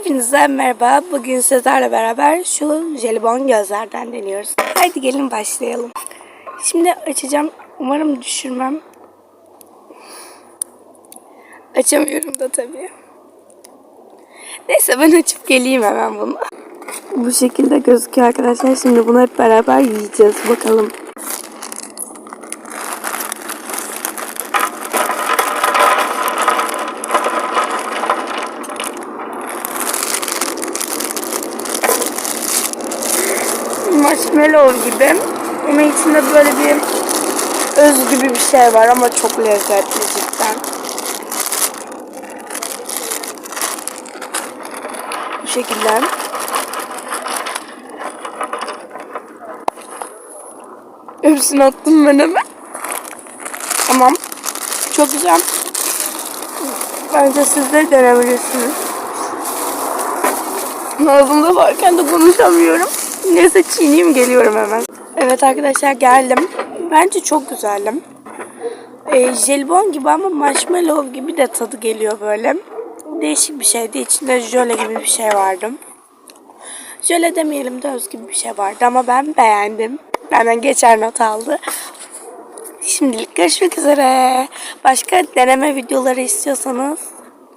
Hepinize merhaba. Bugün sizlerle beraber şu jelibon gözlerden deniyoruz. Haydi gelin başlayalım. Şimdi açacağım. Umarım düşürmem. Açamıyorum da tabii. Neyse ben açıp geleyim hemen bunu. Bu şekilde gözüküyor arkadaşlar. Şimdi bunu hep beraber yiyeceğiz. Bakalım. Marshmallow gibi. Ama içinde böyle bir öz gibi bir şey var ama çok lezzetli cidden. Bu şekilde. Hepsini attım ben hemen. Tamam. Çok güzel. Bence siz de denemelisiniz. Ağzımda varken de konuşamıyorum. Neyse çiğneyim geliyorum hemen. Evet arkadaşlar geldim. Bence çok güzelim. Ee, jelibon gibi ama marshmallow gibi de tadı geliyor böyle. Değişik bir şeydi. İçinde jöle gibi bir şey vardı. Jöle demeyelim de öz gibi bir şey vardı ama ben beğendim. Benden geçer not aldı. Şimdilik görüşmek üzere. Başka deneme videoları istiyorsanız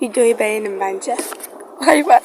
videoyu beğenin bence. Bay bay.